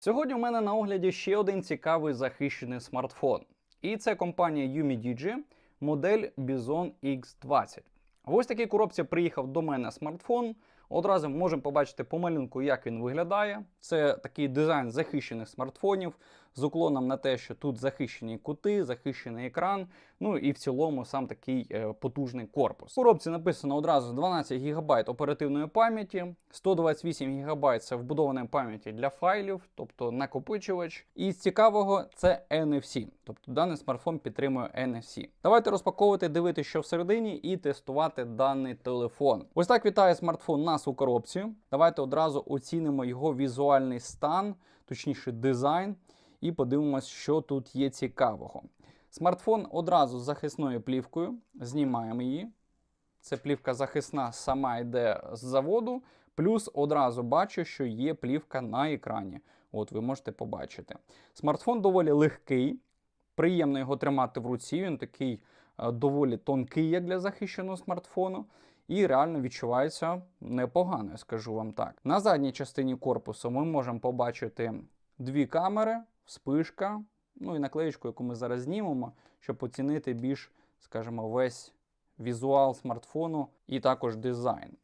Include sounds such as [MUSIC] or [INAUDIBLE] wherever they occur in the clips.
Сьогодні у мене на огляді ще один цікавий захищений смартфон. І це компанія UmiDigi, модель Bison X20. В ось такій коробці приїхав до мене смартфон. Одразу можемо побачити по малюнку, як він виглядає. Це такий дизайн захищених смартфонів з уклоном на те, що тут захищені кути, захищений екран. Ну і в цілому сам такий е, потужний корпус. В коробці написано одразу 12 ГБ оперативної пам'яті, 128 ГБ це вбудованої пам'яті для файлів, тобто накопичувач. І з цікавого це NFC, тобто даний смартфон підтримує NFC. Давайте розпаковувати, дивитися, що всередині, і тестувати даний телефон. Ось так вітає смартфон нас у коробці. Давайте одразу оцінимо його візуальний стан, точніше дизайн, і подивимось, що тут є цікавого. Смартфон одразу з захисною плівкою. Знімаємо її. Це плівка захисна сама йде з заводу. Плюс одразу бачу, що є плівка на екрані. От ви можете побачити. Смартфон доволі легкий, приємно його тримати в руці. Він такий е, доволі тонкий, як для захищеного смартфону. І реально відчувається непогано, скажу вам так. На задній частині корпусу ми можемо побачити дві камери, вспишка, ну і наклеєчку, яку ми зараз знімемо, щоб оцінити більш, скажімо, весь візуал смартфону і також дизайн.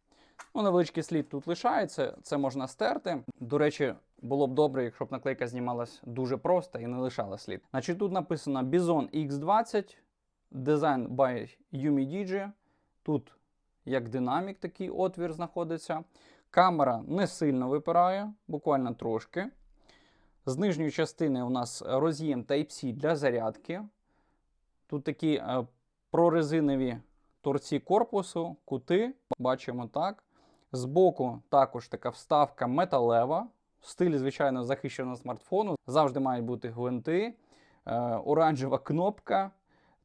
Ну, невеличкий слід тут лишається, це можна стерти. До речі, було б добре, якщо б наклейка знімалась дуже просто і не лишала слід. Значить, тут написано Bison X20, Design by UmiDigi. Тут як динамік такий отвір знаходиться. Камера не сильно випирає, буквально трошки. З нижньої частини у нас роз'єм Type-C для зарядки. Тут такі е, прорезинові торці корпусу, кути, бачимо так. Збоку також така вставка металева. В стилі, звичайно, захищеного смартфону. Завжди мають бути гвинти, е, оранжева кнопка.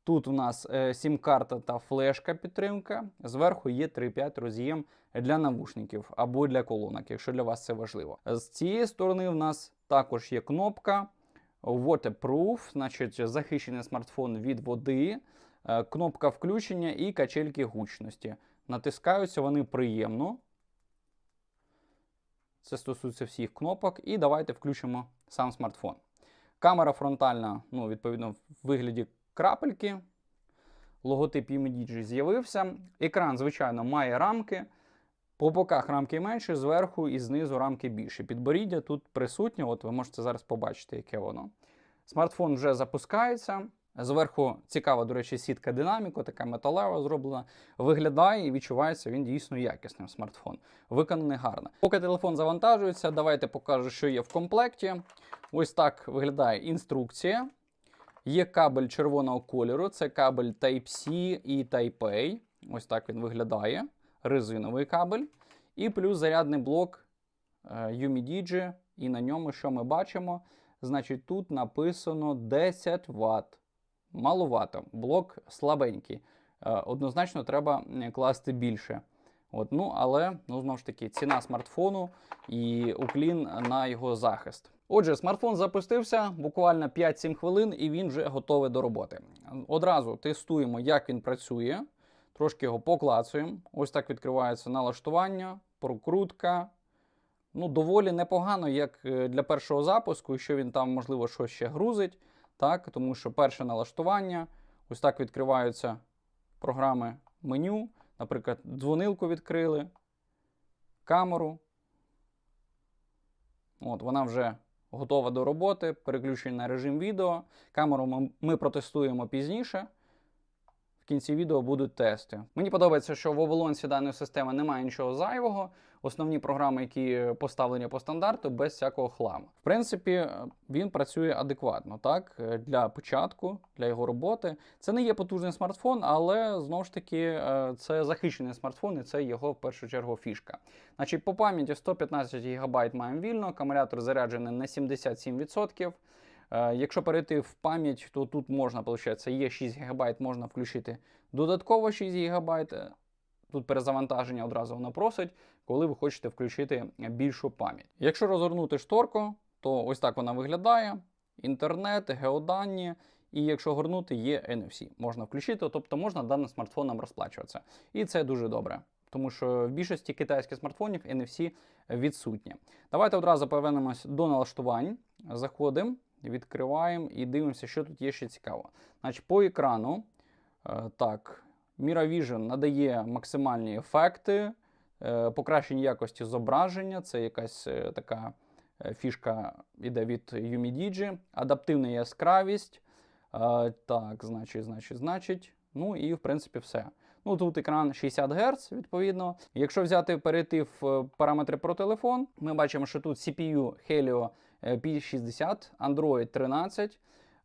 Тут у нас е, сім-карта та флешка підтримка. Зверху є 3.5 роз'єм для навушників або для колонок, якщо для вас це важливо. З цієї сторони в нас також є кнопка Waterproof, значить захищений смартфон від води, е, кнопка включення і качельки гучності. Натискаються вони приємно. Це стосується всіх кнопок. І давайте включимо сам смартфон. Камера фронтальна, ну, відповідно, в вигляді крапельки. Логотип UMDG з'явився. Екран, звичайно, має рамки. По боках рамки менше, зверху і знизу рамки більше. Підборіддя тут присутнє, от ви можете зараз побачити, яке воно. Смартфон вже запускається. Зверху цікава, до речі, сітка динаміку, така металева зроблена. Виглядає і відчувається він дійсно якісним смартфон. Виконаний гарно. Поки телефон завантажується, давайте покажу, що є в комплекті. Ось так виглядає інструкція. Є кабель червоного кольору, це кабель Type-C і Type-A. Ось так він виглядає. Резиновий кабель. І плюс зарядний блок е, UMDigi. І на ньому, що ми бачимо? Значить, тут написано 10 Вт. Маловато. Блок слабенький. Е, Однозначно, треба класти більше. От, ну, але ну, знову ж таки, ціна смартфону і уклін на його захист. Отже, смартфон запустився буквально 5-7 хвилин, і він вже готовий до роботи. Одразу тестуємо, як він працює. Трошки його поклацуємо. Ось так відкривається налаштування, прокрутка. Ну, доволі непогано, як е, для першого запуску, що він там, можливо, щось ще грузить. Так, Тому що перше налаштування. Ось так відкриваються програми меню. Наприклад, дзвонилку відкрили, камеру. От, Вона вже готова до роботи, переключення на режим відео. Камеру ми, протестуємо пізніше. Кінці відео будуть тести. Мені подобається, що в оболонці даної системи немає нічого зайвого. Основні програми, які поставлені по стандарту, без всякого хламу. В принципі, він працює адекватно. Так, для початку, для його роботи. Це не є потужний смартфон, але знову ж таки е, це захищений смартфон, і це його в першу чергу фішка. Значить, по пам'яті 115 ГБ маємо вільно, акумулятор заряджений на 77%. Е, Якщо перейти в пам'ять, то тут можна, виходить, є 6 ГБ, можна включити додатково 6 ГБ. Тут перезавантаження одразу воно просить, коли ви хочете включити більшу пам'ять. Якщо розгорнути шторку, то ось так вона виглядає: інтернет, геодані. І якщо горнути, є NFC. Можна включити, тобто можна даним смартфоном розплачуватися. І це дуже добре. тому що в більшості китайських смартфонів NFC відсутнє. Давайте одразу повернемось до налаштувань. Заходимо, відкриваємо і дивимося, що тут є ще цікаво. Значить, по екрану, е, так, Miravision надає максимальні ефекти, е, покращення якості зображення, це якась е, така фішка іде від UMIDIGI, адаптивна яскравість. Так, значить, значить, значить. Ну і в принципі все. Ну тут екран 60 Гц, відповідно. Якщо взяти перейти в параметри про телефон, ми бачимо, що тут CPU Helio P60, Android 13,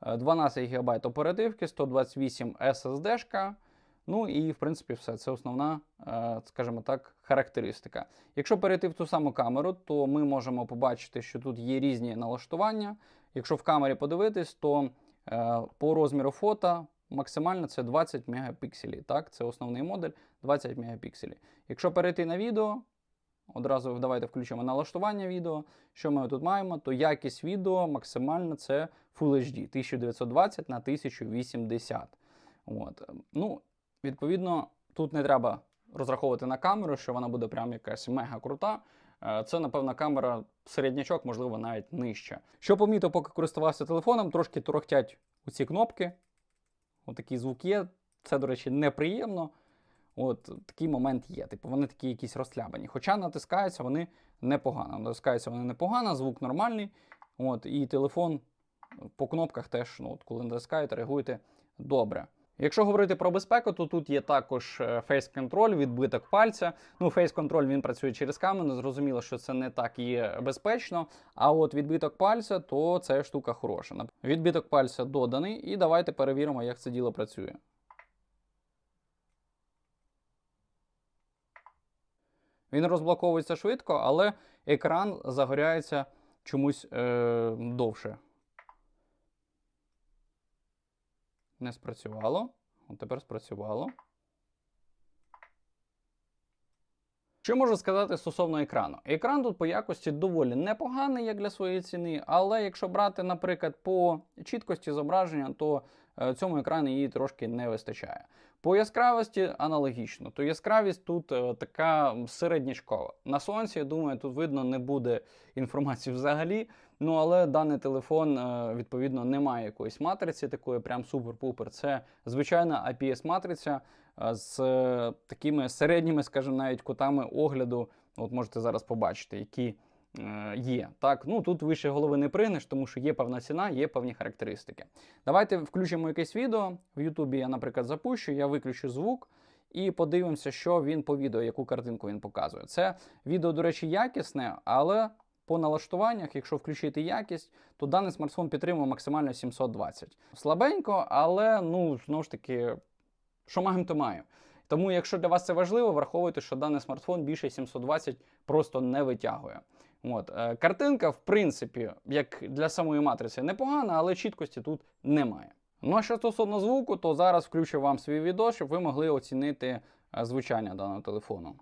е, 12 ГБ оперативки, 128 SSD. Ну і в принципі все. Це основна, е, скажімо так, характеристика. Якщо перейти в ту саму камеру, то ми можемо побачити, що тут є різні налаштування. Якщо в камері подивитись, то е, по розміру фото максимально це 20 мегапікселів. Так, це основний модель 20 мегапікселів. Якщо перейти на відео, одразу давайте включимо налаштування відео. Що ми тут маємо? То якість відео максимально це Full HD 1920 на 1080. От. Ну, відповідно, тут не треба розраховувати на камеру, що вона буде прям якась мега крута. Е, Це, напевно, камера середнячок, можливо, навіть нижча. Що помітив, поки користувався телефоном, трошки торохтять у ці кнопки. Отакий звук є. Це, до речі, неприємно. От такий момент є. Типу, вони такі якісь розслабані. Хоча натискаються вони непогано. Натискаються вони непогано, звук нормальний. От, і телефон по кнопках теж, ну, от, коли натискаєте, реагуєте добре. Якщо говорити про безпеку, то тут є також Control, відбиток пальця. Ну, Control він працює через камеру, зрозуміло, що це не так є безпечно. А от відбиток пальця, то це штука хороша. Відбиток пальця доданий, і давайте перевіримо, як це діло працює. Він розблоковується швидко, але екран загоряється чомусь е- довше. Не спрацювало. От тепер спрацювало. Що можу сказати стосовно екрану? Екран тут по якості доволі непоганий, як для своєї ціни, але якщо брати, наприклад, по чіткості зображення, то е, цьому екрану її трошки не вистачає. По яскравості аналогічно, то яскравість тут е, така середнячкова. На сонці, я думаю, тут видно не буде інформації взагалі. Ну але даний телефон е, відповідно не має якоїсь матриці, такої прям супер-пупер. Це звичайна IPS-матриця е, з такими середніми, скажімо, навіть кутами огляду. От можете зараз побачити, які є. Так, ну тут вище голови не пригнеш, тому що є певна ціна, є певні характеристики. Давайте включимо якесь відео. В Ютубі я, наприклад, запущу, я виключу звук. І подивимося, що він по відео, яку картинку він показує. Це відео, до речі, якісне, але по налаштуваннях, якщо включити якість, то даний смартфон підтримує максимально 720. Слабенько, але ну знову ж таки, що маємо, то маємо. Тому, якщо для вас це важливо, враховуйте, що даний смартфон більше 720 просто не витягує. От. е, Картинка, в принципі, як для самої матриці, непогана, але чіткості тут немає. Ну а що стосовно звуку, то зараз включу вам свій відео, щоб ви могли оцінити е, звучання даного телефону.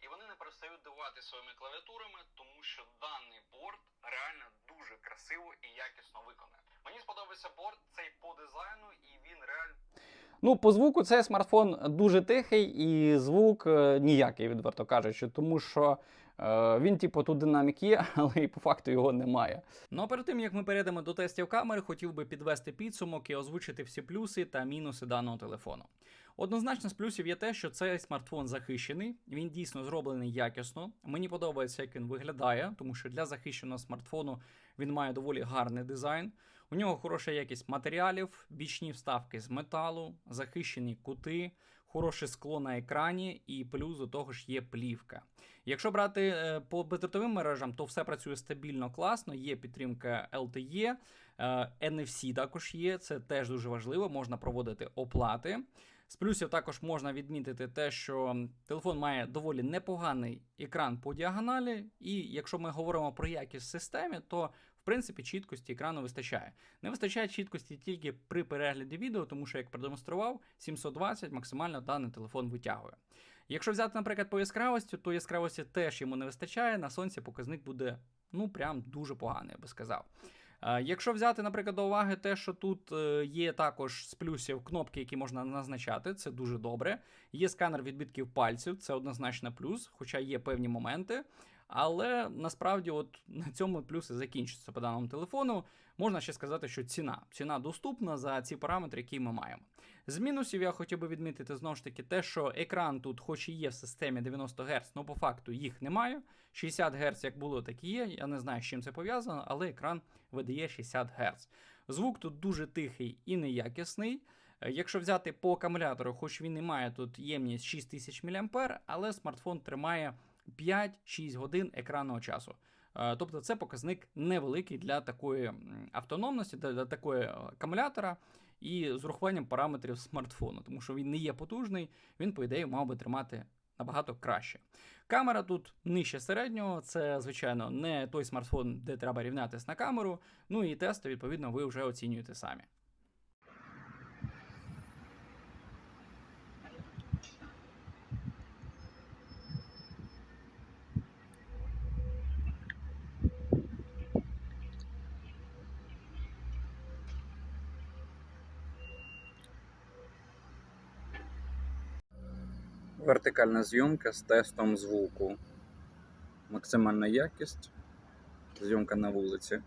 І вони не перестають дивувати своїми клавіатурами, тому що даний борт реально дуже красиво і якісно виконаний. Мені сподобався борт цей по дизайну, Ну, по звуку цей смартфон дуже тихий, і звук е, ніякий, відверто кажучи, тому що е, він, типу, тут динамік є, [LAUGHS] але і по факту його немає. Ну а перед тим як ми перейдемо до тестів камери, хотів би підвести підсумок і озвучити всі плюси та мінуси даного телефону. Однозначно з плюсів є те, що цей смартфон захищений, він дійсно зроблений якісно. Мені подобається, як він виглядає, тому що для захищеного смартфону він має доволі гарний дизайн. У нього хороша якість матеріалів, бічні вставки з металу, захищені кути, хороше скло на екрані, і плюс до того ж є плівка. Якщо брати е, по бездротовим мережам, то все працює стабільно, класно. Є підтримка LTE, е, NFC також є. Це теж дуже важливо. Можна проводити оплати. З плюсів також можна відмітити те, що телефон має доволі непоганий екран по діагоналі, і якщо ми говоримо про якість в системі, то в принципі чіткості екрану вистачає. Не вистачає чіткості тільки при перегляді відео, тому що, як продемонстрував, 720 максимально даний телефон витягує. Якщо взяти, наприклад, по яскравості, то яскравості теж йому не вистачає. На сонці показник буде ну прям дуже поганий, я би сказав. Е, Якщо взяти, наприклад, до уваги те, що тут е, є також з плюсів кнопки, які можна назначати, це дуже добре. Є сканер відбитків пальців, це однозначно плюс, хоча є певні моменти. Але насправді, от на цьому плюси закінчаться по даному телефону. Можна ще сказати, що ціна. Ціна доступна за ці параметри, які ми маємо. З мінусів я хотів би відмітити знову ж таки те, що екран тут, хоч і є в системі 90 Гц, але по факту їх немає. 60 Гц як було, так і є. Я не знаю, з чим це пов'язано, але екран видає 60 Гц. Звук тут дуже тихий і неякісний. Якщо взяти по акумулятору, хоч він і має тут ємність 6000 мА, але смартфон тримає 5-6 годин екранного часу. Е, Тобто це показник невеликий для такої автономності, для, такої е, акумулятора і з урахуванням параметрів смартфону, тому що він не є потужний, він, по ідеї, мав би тримати набагато краще. Камера тут нижче середнього, це, звичайно, не той смартфон, де треба рівнятися на камеру. Ну і тести, відповідно, ви вже оцінюєте самі. Вертикальна зйомка з тестом звуку. Максимальна якість. Зйомка на вулиці.